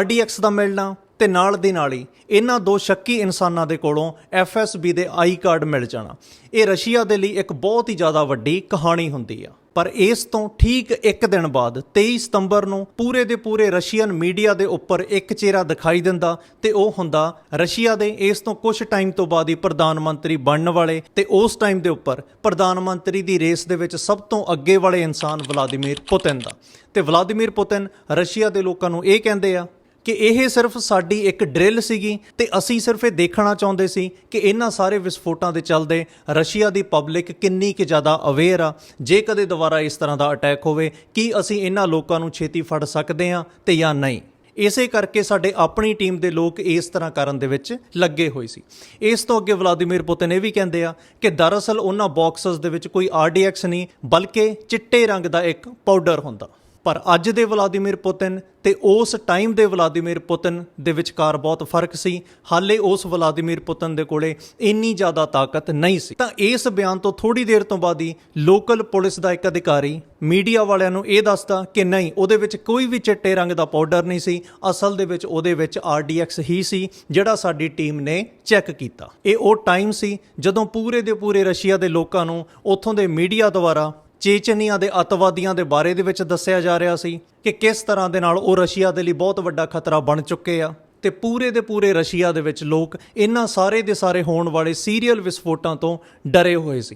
RDX ਦਾ ਮਿਲਣਾ ਤੇ ਨਾਲ ਦੀ ਨਾਲ ਹੀ ਇਹਨਾਂ ਦੋ ਸ਼ੱਕੀ ਇਨਸਾਨਾਂ ਦੇ ਕੋਲੋਂ FSB ਦੇ ਆਈ ਕਾਰਡ ਮਿਲ ਜਾਣਾ। ਇਹ ਰਸ਼ੀਆ ਦੇ ਲਈ ਇੱਕ ਬਹੁਤ ਹੀ ਜ਼ਿਆਦਾ ਵੱਡੀ ਕਹਾਣੀ ਹੁੰਦੀ ਆ। ਪਰ ਇਸ ਤੋਂ ਠੀਕ ਇੱਕ ਦਿਨ ਬਾਅਦ 23 ਸਤੰਬਰ ਨੂੰ ਪੂਰੇ ਦੇ ਪੂਰੇ ਰਸ਼ੀਅਨ ਮੀਡੀਆ ਦੇ ਉੱਪਰ ਇੱਕ ਚਿਹਰਾ ਦਿਖਾਈ ਦਿੰਦਾ ਤੇ ਉਹ ਹੁੰਦਾ ਰਸ਼ੀਆ ਦੇ ਇਸ ਤੋਂ ਕੁਝ ਟਾਈਮ ਤੋਂ ਬਾਅਦ ਹੀ ਪ੍ਰਧਾਨ ਮੰਤਰੀ ਬਣਨ ਵਾਲੇ ਤੇ ਉਸ ਟਾਈਮ ਦੇ ਉੱਪਰ ਪ੍ਰਧਾਨ ਮੰਤਰੀ ਦੀ ਰੇਸ ਦੇ ਵਿੱਚ ਸਭ ਤੋਂ ਅੱਗੇ ਵਾਲੇ ਇਨਸਾਨ ਵਲਾਦੀਮੀਰ ਪੁਤਿਨ ਦਾ। ਤੇ ਵਲਾਦੀਮੀਰ ਪੁਤਿਨ ਰਸ਼ੀਆ ਦੇ ਲੋਕਾਂ ਨੂੰ ਇਹ ਕਹਿੰਦੇ ਆ ਕਿ ਇਹ ਸਿਰਫ ਸਾਡੀ ਇੱਕ ਡਰਿਲ ਸੀਗੀ ਤੇ ਅਸੀਂ ਸਿਰਫ ਇਹ ਦੇਖਣਾ ਚਾਹੁੰਦੇ ਸੀ ਕਿ ਇਹਨਾਂ ਸਾਰੇ ਵਿਸਫੋਟਾਂ ਦੇ ਚੱਲਦੇ ਰਸ਼ੀਆ ਦੀ ਪਬਲਿਕ ਕਿੰਨੀ ਕਿ ਜ਼ਿਆਦਾ ਅਵੇਅਰ ਆ। ਜੇ ਕਦੇ ਦੁਬਾਰਾ ਇਸ ਤਰ੍ਹਾਂ ਦਾ ਅਟੈਕ ਹੋਵੇ, ਕੀ ਅਸੀਂ ਇਹਨਾਂ ਲੋਕਾਂ ਨੂੰ ਛੇਤੀ ਫੜ ਸਕਦੇ ਹਾਂ ਤੇ ਜਾਂ ਨਹੀਂ? ਇਸੇ ਕਰਕੇ ਸਾਡੇ ਆਪਣੀ ਟੀਮ ਦੇ ਲੋਕ ਇਸ ਤਰ੍ਹਾਂ ਕਰਨ ਦੇ ਵਿੱਚ ਲੱਗੇ ਹੋਏ ਸੀ। ਇਸ ਤੋਂ ਅੱਗੇ ਵਲਾਦੀਮੀਰ ਪੁਤਿਨ ਇਹ ਵੀ ਕਹਿੰਦੇ ਆ ਕਿ ਦਰਅਸਲ ਉਹਨਾਂ ਬਾਕਸਸ ਦੇ ਵਿੱਚ ਕੋਈ ਆਰਡੀਐਕਸ ਨਹੀਂ, ਬਲਕਿ ਚਿੱਟੇ ਰੰਗ ਦਾ ਇੱਕ ਪਾਊਡਰ ਹੁੰਦਾ। ਪਰ ਅੱਜ ਦੇ ਵਲਾਦੀਮੀਰ ਪੁਤਿਨ ਤੇ ਉਸ ਟਾਈਮ ਦੇ ਵਲਾਦੀਮੀਰ ਪੁਤਿਨ ਦੇ ਵਿਚਕਾਰ ਬਹੁਤ ਫ਼ਰਕ ਸੀ। ਹਾਲੇ ਉਸ ਵਲਾਦੀਮੀਰ ਪੁਤਿਨ ਦੇ ਕੋਲੇ ਇੰਨੀ ਜ਼ਿਆਦਾ ਤਾਕਤ ਨਹੀਂ ਸੀ। ਤਾਂ ਇਸ ਬਿਆਨ ਤੋਂ ਥੋੜੀ ਦੇਰ ਤੋਂ ਬਾਅਦ ਹੀ ਲੋਕਲ ਪੁਲਿਸ ਦਾ ਇੱਕ ਅਧਿਕਾਰੀ ਮੀਡੀਆ ਵਾਲਿਆਂ ਨੂੰ ਇਹ ਦੱਸਦਾ ਕਿ ਨਹੀਂ, ਉਹਦੇ ਵਿੱਚ ਕੋਈ ਵੀ ਚਿੱਟੇ ਰੰਗ ਦਾ ਪਾਊਡਰ ਨਹੀਂ ਸੀ। ਅਸਲ ਦੇ ਵਿੱਚ ਉਹਦੇ ਵਿੱਚ ਆਰਡੀਐਕਸ ਹੀ ਸੀ, ਜਿਹੜਾ ਸਾਡੀ ਟੀਮ ਨੇ ਚੈੱਕ ਕੀਤਾ। ਇਹ ਉਹ ਟਾਈਮ ਸੀ ਜਦੋਂ ਪੂਰੇ ਦੇ ਪੂਰੇ ਰਸ਼ੀਆ ਦੇ ਲੋਕਾਂ ਨੂੰ ਉੱਥੋਂ ਦੇ ਮੀਡੀਆ ਦੁਆਰਾ ਚੇਚਨੀਆਂ ਦੇ ਅਤਵਾਦੀਆਂ ਦੇ ਬਾਰੇ ਦੇ ਵਿੱਚ ਦੱਸਿਆ ਜਾ ਰਿਹਾ ਸੀ ਕਿ ਕਿਸ ਤਰ੍ਹਾਂ ਦੇ ਨਾਲ ਉਹ ਰਸ਼ੀਆ ਦੇ ਲਈ ਬਹੁਤ ਵੱਡਾ ਖਤਰਾ ਬਣ ਚੁੱਕੇ ਆ ਤੇ ਪੂਰੇ ਦੇ ਪੂਰੇ ਰਸ਼ੀਆ ਦੇ ਵਿੱਚ ਲੋਕ ਇਹਨਾਂ ਸਾਰੇ ਦੇ ਸਾਰੇ ਹੋਣ ਵਾਲੇ ਸੀਰੀਅਲ ਵਿਸਫੋਟਾਂ ਤੋਂ ਡਰੇ ਹੋਏ ਸੀ।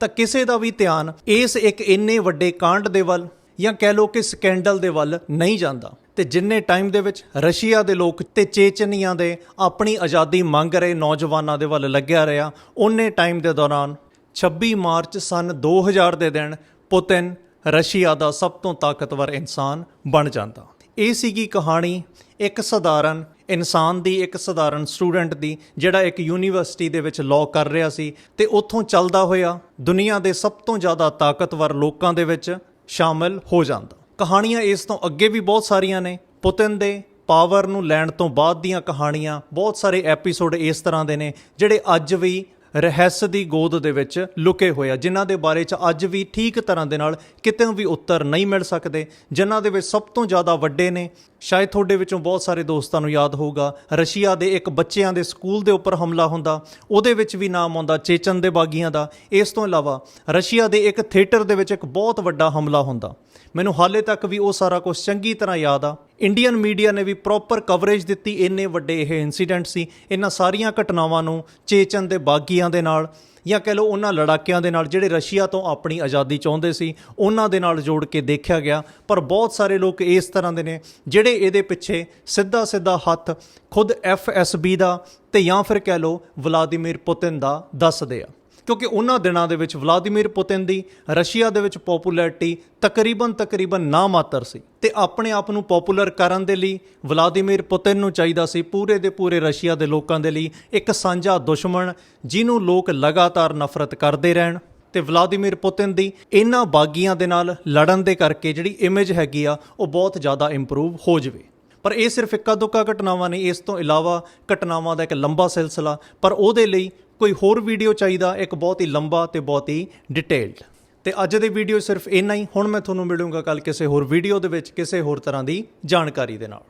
ਤਾਂ ਕਿਸੇ ਦਾ ਵੀ ਧਿਆਨ ਇਸ ਇੱਕ ਇੰਨੇ ਵੱਡੇ ਕਾਂਡ ਦੇ ਵੱਲ ਜਾਂ ਕਹਿ ਲਓ ਕਿ ਸਕੈਂਡਲ ਦੇ ਵੱਲ ਨਹੀਂ ਜਾਂਦਾ ਤੇ ਜਿੰਨੇ ਟਾਈਮ ਦੇ ਵਿੱਚ ਰਸ਼ੀਆ ਦੇ ਲੋਕ ਤੇ ਚੇਚਨੀਆਂ ਦੇ ਆਪਣੀ ਆਜ਼ਾਦੀ ਮੰਗ ਰਹੇ ਨੌਜਵਾਨਾਂ ਦੇ ਵੱਲ ਲੱਗਿਆ ਰਿਹਾ, ਉਹਨੇ ਟਾਈਮ ਦੇ ਦੌਰਾਨ 26 ਮਾਰਚ ਸਨ 2000 ਦੇ ਦਿਨ ਪੁਤਿਨ ਰਸ਼ੀਆ ਦਾ ਸਭ ਤੋਂ ਤਾਕਤਵਰ ਇਨਸਾਨ ਬਣ ਜਾਂਦਾ। ਇਹ ਸੀਗੀ ਕਹਾਣੀ ਇੱਕ ਸਧਾਰਨ ਇਨਸਾਨ ਦੀ, ਇੱਕ ਸਧਾਰਨ ਸਟੂਡੈਂਟ ਦੀ, ਜਿਹੜਾ ਇੱਕ ਯੂਨੀਵਰਸਿਟੀ ਦੇ ਵਿੱਚ ਲਾਅ ਕਰ ਰਿਹਾ ਸੀ ਤੇ ਉੱਥੋਂ ਚੱਲਦਾ ਹੋਇਆ ਦੁਨੀਆ ਦੇ ਸਭ ਤੋਂ ਜ਼ਿਆਦਾ ਤਾਕਤਵਰ ਲੋਕਾਂ ਦੇ ਵਿੱਚ ਸ਼ਾਮਿਲ ਹੋ ਜਾਂਦਾ। ਕਹਾਣੀਆਂ ਇਸ ਤੋਂ ਅੱਗੇ ਵੀ ਬਹੁਤ ਸਾਰੀਆਂ ਨੇ। ਪੁਤਿਨ ਦੇ ਪਾਵਰ ਨੂੰ ਲੈਣ ਤੋਂ ਬਾਅਦ ਦੀਆਂ ਕਹਾਣੀਆਂ, ਬਹੁਤ ਸਾਰੇ ਐਪੀਸੋਡ ਇਸ ਤਰ੍ਹਾਂ ਦੇ ਨੇ, ਜਿਹੜੇ ਅੱਜ ਵੀ ਰਹੱਸ ਦੀ ਗੋਦ ਦੇ ਵਿੱਚ ਲੁਕੇ ਹੋਏ ਆ, ਜਿਨ੍ਹਾਂ ਦੇ ਬਾਰੇ ਚ ਅੱਜ ਵੀ ਠੀਕ ਤਰ੍ਹਾਂ ਦੇ ਨਾਲ ਕਿਤੇ ਵੀ ਉੱਤਰ ਨਹੀਂ ਮਿਲ ਸਕਦੇ, ਜਿਨ੍ਹਾਂ ਦੇ ਵਿੱਚ ਸਭ ਤੋਂ ਜ਼ਿਆਦਾ ਵੱਡੇ ਨੇ। ਸ਼ਾਇਦ ਤੁਹਾਡੇ ਵਿੱਚੋਂ ਬਹੁਤ ਸਾਰੇ ਦੋਸਤਾਂ ਨੂੰ ਯਾਦ ਹੋਊਗਾ, ਰਸ਼ੀਆ ਦੇ ਇੱਕ ਬੱਚਿਆਂ ਦੇ ਸਕੂਲ ਦੇ ਉੱਪਰ ਹਮਲਾ ਹੁੰਦਾ, ਉਹਦੇ ਵਿੱਚ ਵੀ ਨਾਮ ਆਉਂਦਾ ਚੇਚਨ ਦੇ ਬਾਗੀਆਂ ਦਾ। ਇਸ ਤੋਂ ਇਲਾਵਾ ਰਸ਼ੀਆ ਦੇ ਇੱਕ ਥੀਏਟਰ ਦੇ ਵਿੱਚ ਇੱਕ ਬਹੁਤ ਵੱਡਾ ਹਮਲਾ ਹੁੰਦਾ। ਮੈਨੂੰ ਹਾਲੇ ਤੱਕ ਵੀ ਉਹ ਸਾਰਾ ਕੁਝ ਚੰਗੀ ਤਰ੍ਹਾਂ ਯਾਦ ਆ। ਇੰਡੀਅਨ ਮੀਡੀਆ ਨੇ ਵੀ ਪ੍ਰੋਪਰ ਕਵਰੇਜ ਦਿੱਤੀ। ਇੰਨੇ ਵੱਡੇ ਇਹ ਇਨਸੀਡੈਂਟ ਸੀ। ਇਹਨਾਂ ਸਾਰੀਆਂ ਘਟਨਾਵਾਂ ਨੂੰ ਚੇਚਨ ਦੇ ਬਾਗੀਆਂ ਦੇ ਨਾਲ ਜਾਂ ਕਹਿ ਲਓ ਉਹਨਾਂ ਲੜਾਕਿਆਂ ਦੇ ਨਾਲ, ਜਿਹੜੇ ਰਸ਼ੀਆ ਤੋਂ ਆਪਣੀ ਆਜ਼ਾਦੀ ਚਾਹੁੰਦੇ ਸੀ, ਉਹਨਾਂ ਦੇ ਨਾਲ ਜੋੜ ਕੇ ਦੇਖਿਆ ਗਿਆ। ਪਰ ਬਹੁਤ ਸਾਰੇ ਲੋਕ ਇਸ ਤਰ੍ਹਾਂ ਦੇ ਨੇ, ਜਿਹੜੇ ਇਹਦੇ ਪਿੱਛੇ ਸਿੱਧਾ ਸਿੱਧਾ ਹੱਥ ਖੁਦ ਐਫਐਸਬੀ ਦਾ ਤੇ ਜਾਂ ਫਿਰ ਕਹਿ ਲਓ ਵਲਾਦੀਮੀਰ ਪੁਤਿਨ ਦਾ ਦੱਸਦੇ ਆ। ਕਿਉਂਕਿ ਉਹਨਾਂ ਦਿਨਾਂ ਦੇ ਵਿੱਚ ਵਲਾਦੀਮੀਰ ਪੁਤਿਨ ਦੀ ਰਸ਼ੀਆ ਦੇ ਵਿੱਚ ਪਪੂਲੈਰਿਟੀ ਤਕਰੀਬਨ ਤਕਰੀਬਨ ਨਾ ਮਾਤਰ ਸੀ ਤੇ ਆਪਣੇ ਆਪ ਨੂੰ ਪਪੂਲਰ ਕਰਨ ਦੇ ਲਈ ਵਲਾਦੀਮੀਰ ਪੁਤਿਨ ਨੂੰ ਚਾਹੀਦਾ ਸੀ ਪੂਰੇ ਦੇ ਪੂਰੇ ਰਸ਼ੀਆ ਦੇ ਲੋਕਾਂ ਦੇ ਲਈ ਇੱਕ ਸਾਂਝਾ ਦੁਸ਼ਮਣ ਜਿਹਨੂੰ ਲੋਕ ਲਗਾਤਾਰ ਨਫ਼ਰਤ ਕਰਦੇ ਰਹਿਣ ਤੇ ਵਲਾਦੀਮੀਰ ਪੁਤਿਨ ਦੀ ਇਹਨਾਂ ਬਾਗੀਆਂ ਦੇ ਨਾਲ ਲੜਨ ਦੇ ਕਰਕੇ ਜਿਹੜੀ ਇਮੇਜ ਹੈਗੀ ਆ, ਉਹ ਬਹੁਤ ਜ਼ਿਆਦਾ ਇੰਪਰੂਵ ਹੋ ਜਵੇ। ਪਰ ਇਹ ਸਿਰਫ ਇੱਕਾ ਦੁੱਕਾ ਘਟਨਾਵਾਂ ਨਹੀਂ, ਇਸ ਤੋਂ ਇਲਾਵਾ ਘਟਨਾਵਾਂ ਦਾ ਇੱਕ ਲੰਬਾ ਸਿਲਸਿਲਾ, ਪਰ ਉਹਦੇ ਲਈ ਕੋਈ ਹੋਰ ਵੀਡੀਓ ਚਾਹੀਦਾ, ਇੱਕ ਬਹੁਤ ਹੀ ਲੰਬਾ ਤੇ ਬਹੁਤ ਹੀ ਡਿਟੇਲਡ ਤੇ ਅੱਜ ਦੇ ਵੀਡੀਓ ਸਿਰਫ ਇੰਨਾ ਹੀ। ਹੁਣ ਮੈਂ ਤੁਹਾਨੂੰ ਮਿਲੂੰਗਾ ਕੱਲ ਕਿਸੇ ਹੋਰ ਵੀਡੀਓ ਦੇ ਵਿੱਚ ਕਿਸੇ ਹੋਰ ਤਰ੍ਹਾਂ ਦੀ ਜਾਣਕਾਰੀ ਦੇ ਨਾਲ।